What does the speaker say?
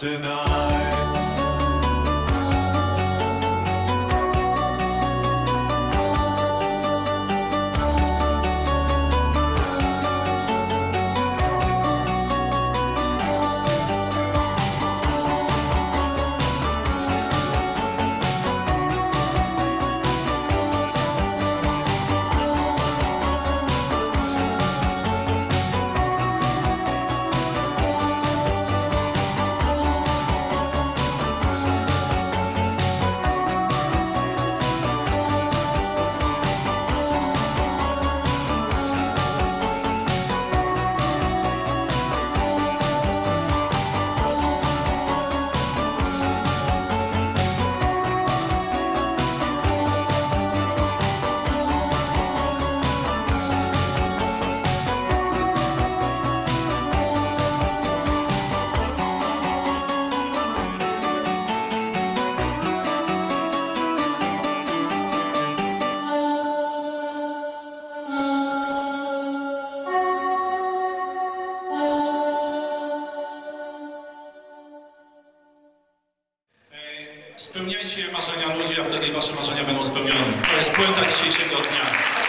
tonight. Spełniajcie marzenia ludzi, a wtedy wasze marzenia będą spełnione. To jest puenta dzisiejszego dnia.